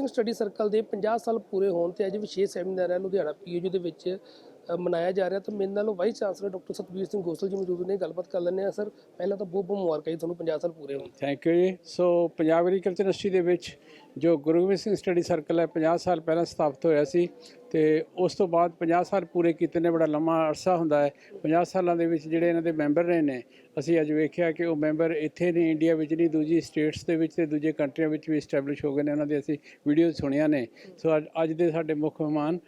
Singh study circle ਦੇ 50 ਸਾਲ ਪੂਰੇ ਹੋਣ ਤੇ ਅੱਜ ਵਿਸ਼ੇਸ਼ ਸੈਮੀਨਾਰ ਹੈ ਲੁਧਿਆਣਾ ਪੀਯੂ ਦੇ ਵਿੱਚ। ਮਨਾਇਆ ਜਾ ਰਿਹਾ ਤਾਂ ਮੇਰੇ ਨਾਲ vice chancellor doctor Satbir Singh Gosal ji ਮੌਜੂਦ ਨੇ, ਗੱਲਬਾਤ ਕਰ ਲੈਂਦੇ ਆ ਸਰ। ਪਹਿਲਾਂ ਤਾਂ ਬਹੁਤ ਬਹੁਤ ਮੁਬਾਰਕਾਂ ਜੀ ਤੁਹਾਨੂੰ 50 ਸਾਲ ਪੂਰੇ ਹੋਣ। ਥੈਂਕ ਯੂ ਜੀ। ਸੋ ਪੰਜਾਬ ਐਗਰੀਕਲਚਰ ਯੂਨੀਵਰਸਿਟੀ ਦੇ ਵਿੱਚ ਜੋ ਗੁਰੂ ਗੋਬਿੰਦ ਸਿੰਘ ਸਟੱਡੀ ਸਰਕਲ ਹੈ 50 ਸਾਲ ਪਹਿਲਾਂ ਸਥਾਪਿਤ ਹੋਇਆ ਸੀ ਤੇ ਉਸ ਤੋਂ ਬਾਅਦ 50 ਸਾਲ ਪੂਰੇ ਕੀਤੇ ਨੇ, ਬੜਾ ਲੰਮਾ ਅਰਸਾ ਹੁੰਦਾ ਹੈ। 50 ਸਾਲਾਂ ਦੇ ਵਿੱਚ ਜਿਹੜੇ ਇਹਨਾਂ ਦੇ ਮੈਂਬਰ ਰਹੇ ਨੇ, ਅਸੀਂ ਅੱਜ ਵੇਖਿਆ ਕਿ ਉਹ ਮੈਂਬਰ ਇੱਥੇ ਨਹੀਂ, ਇੰਡੀਆ ਵਿੱਚ ਨਹੀਂ, ਦੂਜੀ ਸਟੇਟਸ ਦੇ ਵਿੱਚ ਤੇ ਦੂਜੇ ਕੰਟਰੀਆਂ ਵਿੱਚ ਵੀ ਸਟੈਬਲਿਸ਼ ਹੋ ਗਏ ਨੇ। ਉਹਨਾਂ ਦੇ ਅਸੀਂ ਵੀਡੀਓ ਸੁਣੀਆਂ ਨੇ। ਸੋ ਅੱਜ- ਅੱਜ ਦੇ ਸਾਡੇ ਮੁੱਖ ਮਹਿਮਾਨ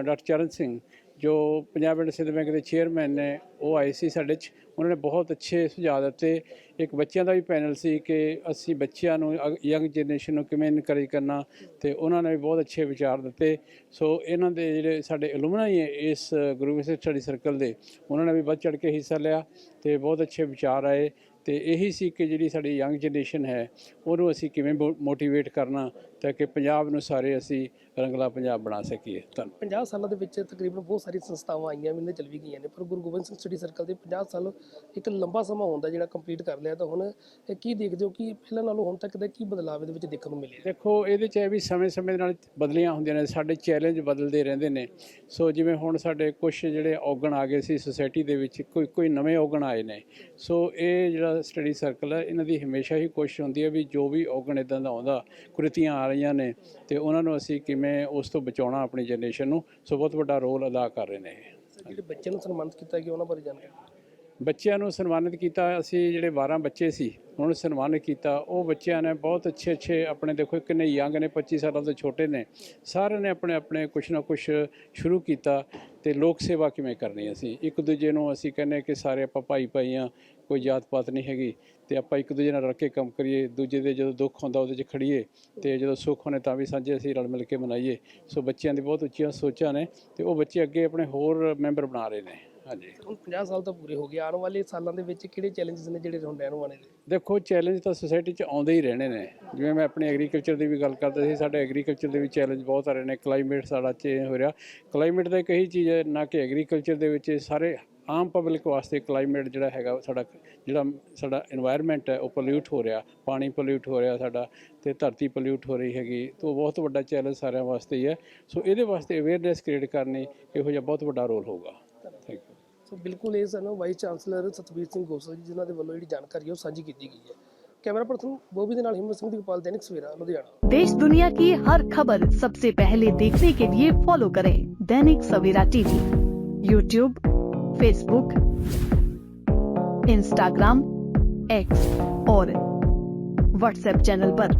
ਡਾਕਟਰ ਚਰਨ ਸਿੰਘ। ਜੋ ਪੰਜਾਬ ਐਂਡ ਸਿੰਧ ਬੈਂਕ ਦੇ ਚੇਅਰਮੈਨ ਨੇ, ਉਹ ਆਏ ਸੀ ਸਾਡੇ 'ਚ। ਉਹਨਾਂ ਨੇ ਬਹੁਤ ਅੱਛੇ ਸੁਝਾਅ ਦਿੱਤੇ। ਇੱਕ ਬੱਚਿਆਂ ਦਾ ਵੀ ਪੈਨਲ ਸੀ ਕਿ ਅਸੀਂ ਬੱਚਿਆਂ ਨੂੰ ਯੰਗ ਜਨਰੇਸ਼ਨ ਨੂੰ ਕਿਵੇਂ ਇਨਕਰੇਜ ਕਰਨਾ, ਤੇ ਉਹਨਾਂ ਨੇ ਵੀ ਬਹੁਤ ਅੱਛੇ ਵਿਚਾਰ ਦਿੱਤੇ। ਸੋ ਇਹਨਾਂ ਦੇ ਜਿਹੜੇ ਸਾਡੇ ਐਲੂਮਨਾਈ ਹੈ ਇਸ ਗੁਰੂ ਗੋਬਿੰਦ ਸਿੰਘ ਸਟੱਡੀ ਸਰਕਲ ਦੇ, ਉਹਨਾਂ ਨੇ ਵੀ ਵੱਧ ਚੜ ਕੇ ਹਿੱਸਾ ਲਿਆ ਤੇ ਬਹੁਤ ਅੱਛੇ ਵਿਚਾਰ ਆਏ। ਤੇ ਇਹੀ ਸੀ ਕਿ ਜਿਹੜੀ ਸਾਡੀ ਯੰਗ ਜਨਰੇਸ਼ਨ ਹੈ, ਉਹਨੂੰ ਅਸੀਂ ਕਿਵੇਂ ਮੋਟੀਵੇਟ ਕਰਨਾ, ਤਾਂ ਕਿ ਪੰਜਾਬ ਨੂੰ ਸਾਰੇ ਅਸੀਂ ਰੰਗਲਾ ਪੰਜਾਬ ਬਣਾ ਸਕੀਏ। ਧੰਨਵਾਦ। 50 ਸਾਲਾਂ ਦੇ ਵਿੱਚ ਤਕਰੀਬਨ ਬਹੁਤ ਸਾਰੀ ਸੰਸਥਾਵਾਂ ਆਈਆਂ ਨੇ ਚੱਲ ਵੀ ਗਈਆਂ ਨੇ ਪਰ ਗੁਰੂ ਗੋਬਿੰਦ ਸਿੰਘ ਸਟੱਡੀ ਸਰਕਲ ਦੇ 50 ਸਾਲ ਇੱਕ ਲੰਬਾ ਸਮਾਂ ਹੁੰਦਾ ਜਿਹੜਾ ਕੰਪਲੀਟ ਕਰ ਲਿਆ ਤਾਂ ਹੁਣ ਇਹ ਕੀ ਦੇਖਦੇ ਹੋ ਕਿ ਪਹਿਲਾਂ ਨਾਲੋਂ ਹੁਣ ਤੱਕ ਦਾ ਕੀ ਬਦਲਾਅ ਇਹਦੇ ਵਿੱਚ ਦੇਖਣ ਨੂੰ ਮਿਲਿਆ? ਦੇਖੋ ਇਹਦੇ ਚ ਇਹ ਵੀ ਸਮੇਂ-ਸਮੇਂ ਦੇ ਨਾਲ ਬਦਲੀਆਂ ਹੁੰਦੀਆਂ ਨੇ ਸਾਡੇ ਚੈਲੰਜ ਬਦਲਦੇ ਰਹਿੰਦੇ ਨੇ। ਸੋ ਜਿਵੇਂ ਹੁਣ ਸਾਡੇ ਕੁਝ ਜਿਹੜੇ ਔਗਣ ਆ ਗਏ ਸੀ ਸੁਸਾਇਟੀ ਦੇ ਵਿੱਚ ਕੋਈ ਕੋਈ ਨਵੇਂ ਔਗਣ ਆਏ ਨੇ। ਸੋ ਇਹ ਜਿਹੜਾ ਸਟੱਡੀ ਸਰਕਲ ਹੈ ਇਹਨਾਂ ਦੀ ਹਮੇਸ਼ਾ ਹੀ ਕੋਸ਼ਿਸ਼ ਹੁੰਦੀ ਹੈ ਵੀ ਜੋ ਵੀ ਔਗਣ ਇਦਾਂ ਦਾ ਆਉਂਦਾ ਕੁਰੀਤੀਆਂ ਆ ਰਹੀਆਂ ਨੇ ਤੇ ਉਹਨਾਂ ਨੂੰ ਅਸੀਂ ਕਿਵੇਂ ਉਸ ਤੋਂ ਬਚਾਉਣਾ ਆਪਣੀ ਜਨਰੇਸ਼ਨ ਨੂੰ ਸੋ ਬਹੁਤ ਵੱਡਾ ਰੋਲ ਅਦਾ ਕਰ ਰਹੇ ਨੇ ਜਿਹੜੇ ਬੱਚਿਆਂ ਨੂੰ ਸਨਮਾਨਿਤ ਕੀਤਾ ਗਿਆ, ਉਹਨਾਂ ਬਾਰੇ ਜਾਣਕਾਰੀ ਬੱਚਿਆਂ ਨੂੰ ਸਨਮਾਨਿਤ ਕੀਤਾ, ਅਸੀਂ ਜਿਹੜੇ 12 ਬੱਚੇ ਸੀ, ਉਹਨਾਂ ਨੂੰ ਸਨਮਾਨਿਤ ਕੀਤਾ। ਉਹ ਬੱਚਿਆਂ ਨੇ ਬਹੁਤ ਅੱਛੇ ਅੱਛੇ ਆਪਣੇ ਦੇਖੋ ਕਿੰਨੇ ਯੰਗ ਨੇ 25 ਸਾਲਾਂ ਤੋਂ ਛੋਟੇ ਨੇ। ਸਾਰਿਆਂ ਨੇ ਆਪਣੇ ਆਪਣੇ ਕੁਛ ਨਾ ਕੁਛ ਸ਼ੁਰੂ ਕੀਤਾ ਤੇ ਲੋਕ ਸੇਵਾ ਕਿਵੇਂ ਕਰਨੀ ਅਸੀਂ? ਇੱਕ ਦੂਜੇ ਨੂੰ ਅਸੀਂ ਕਹਿੰਦੇ ਕਿ ਸਾਰੇ ਆਪਾਂ ਭਾਈ ਭਾਈ ਆ ਕੋਈ ਜਾਤ ਪਾਤ ਨਹੀਂ ਹੈਗੀ ਤੇ ਆਪਾਂ ਇੱਕ ਦੂਜੇ ਨਾਲ ਰਲ ਕੇ ਕੰਮ ਕਰੀਏ, ਦੂਜੇ ਦੇ ਜਦੋਂ ਦੁੱਖ ਹੁੰਦਾ ਉਹਦੇ 'ਚ ਖੜੀਏ ਤੇ ਜਦੋਂ ਸੁੱਖ ਹੋਣੇ ਤਾਂ ਵੀ ਸਾਂਝੇ ਅਸੀਂ ਰਲ ਮਿਲ ਕੇ ਮਨਾਈਏ। ਸੋ ਬੱਚਿਆਂ ਦੀ ਬਹੁਤ ਉੱਚੀਆਂ ਸੋਚਾਂ ਨੇ ਤੇ ਉਹ ਬੱਚੇ ਅੱਗੇ ਆਪਣੇ ਹੋਰ ਮੈਂਬਰ ਬਣਾ ਰਹੇ ਨੇ। ਹਾਂਜੀ। ਹੁਣ 50 ਸਾਲ ਤਾਂ ਪੂਰੇ ਹੋ ਗਏ। ਆਉਣ ਵਾਲੇ ਸਾਲਾਂ ਦੇ ਵਿੱਚ ਕਿਹੜੇ ਚੈਲੰਜਸ ਨੇ ਜਿਹੜੇ ਤੁਹਾਨੂੰ ਰਹਿਣ ਵਾਲੇ ਨੇ? ਦੇਖੋ ਚੈਲੰਜ ਤਾਂ ਸੋਸਾਇਟੀ 'ਚ ਆਉਂਦੇ ਹੀ ਰਹਿਣੇ ਨੇ। ਜਿਵੇਂ ਮੈਂ ਆਪਣੇ ਐਗਰੀਕਲਚਰ ਦੀ ਵੀ ਗੱਲ ਕਰਦਾ ਸੀ ਸਾਡੇ ਐਗਰੀਕਲਚਰ ਦੇ ਵਿੱਚ ਚੈਲੰਜ ਬਹੁਤ ਆ ਰਹੇ ਨੇ। ਕਲਾਈਮੇਟ ਸਾਡਾ ਚੇਂਜ ਹੋ ਰਿਹਾ। ਕਲਾਈਮੇਟ ਦਾ ਕਹੀ ਚੀਜ਼ ਹੈ ਨਾ ਕਿ ਐਗਰੀਕਲਚਰ ਦੇ ਵਿੱਚ ਸਾਰੇ ਆਮ ਪਬਲਿਕ ਵਾਸਤੇ ਕਲਾਈਮੇਟ ਜਿਹੜਾ ਹੈਗਾ ਸਾਡਾ ਜਿਹੜਾ ਸਾਡਾ এনवायरमेंट ਹੈ ਉਹ ਪੋਲਿਊਟ ਹੋ ਰਿਹਾ। ਪਾਣੀ ਪੋਲਿਊਟ ਹੋ ਰਿਹਾ ਸਾਡਾ ਤੇ ਧਰਤੀ ਪੋਲਿਊਟ ਹੋ ਰਹੀ ਹੈਗੀ। ਤੋਂ ਬਹੁਤ ਵੱਡਾ ਚੈਲੰਜ ਸਾਰਿਆਂ ਵਾਸਤੇ ਹੀ ਹੈ। ਸੋ ਇਹਦੇ ਵਾਸਤੇ ਅਵੇਅਰਨੈਸ ਕ੍ਰੀਏਟ ਕਰਨੀ ਇਹੋ ਜਿਹਾ ਬਹੁਤ ਵੱਡਾ ਰੋਲ ਹੋਊਗਾ। ਥੈਂਕ ਯੂ ਸੋ ਬਿਲਕੁਲ ਇਹ ਸਾਨੂੰ ਵਾਈਸ ਚਾਂਸਲਰ ਸਤਵੀਰ ਸਿੰਘ ਗੋਸਲ ਜੀ ਜਿਨ੍ਹਾਂ ਦੇ ਵੱਲੋਂ ਜਿਹੜੀ ਜਾਣਕਾਰੀ ਹੈ ਉਹ ਸਾਂਝੀ ਕੀਤੀ ਗਈ ਹੈ ਕੈਮਰਾ ਪਰਸਨ ਬੋਬੀ ਦੇ ਨਾਲ ਹਿੰਮਤ ਸਿੰਘ ਦੀਪਾਲ ਦੈਨਿਕ ਸਵੇਰਾ ਲੁਧਿਆਣਾ देश दुनिया की हर खबर सबसे पहले देखने के लिए फॉलो करें Dainik Savera TV YouTube Facebook Instagram X और व्हाट्सएप चैनल पर।